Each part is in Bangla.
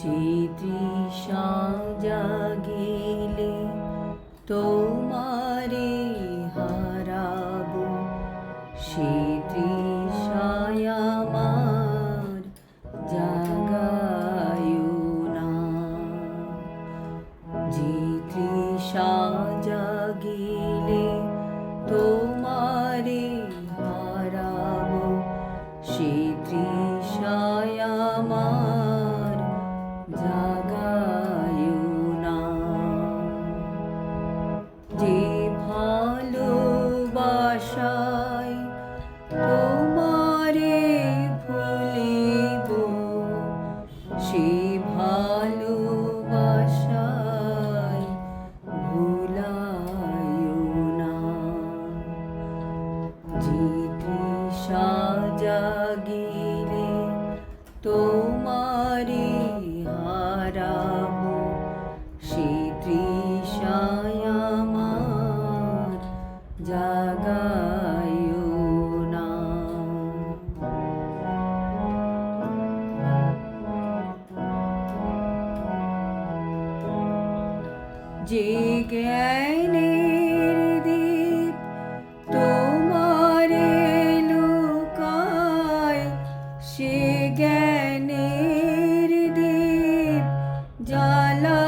চিত্রিশা জাগায়ো না যে জ্ঞানের দীপ তোমারে লুকায় সে জ্ঞানের দীপ জ্বালা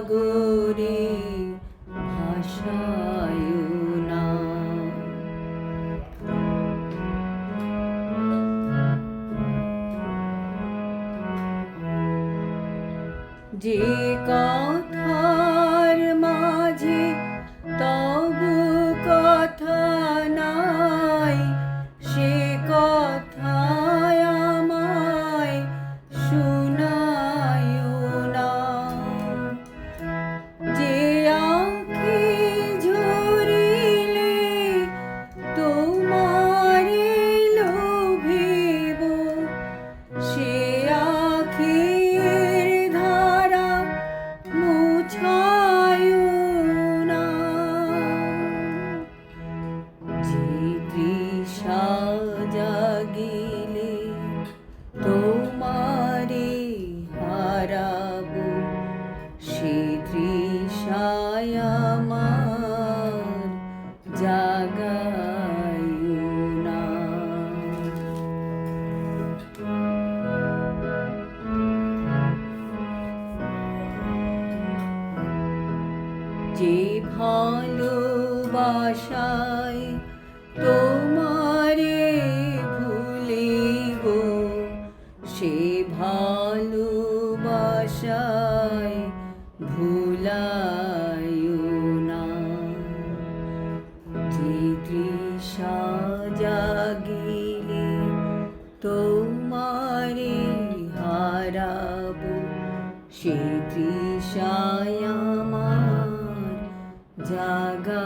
সাগরে ভাষায় না। যে কা যে ভালোবাসায় তোমারে ভুলে গো, সে ভালোবাসায় ভুলায় না। যে তৃষা জাগিলে তোমারে হারাবো, সে তৃষায়া জাগা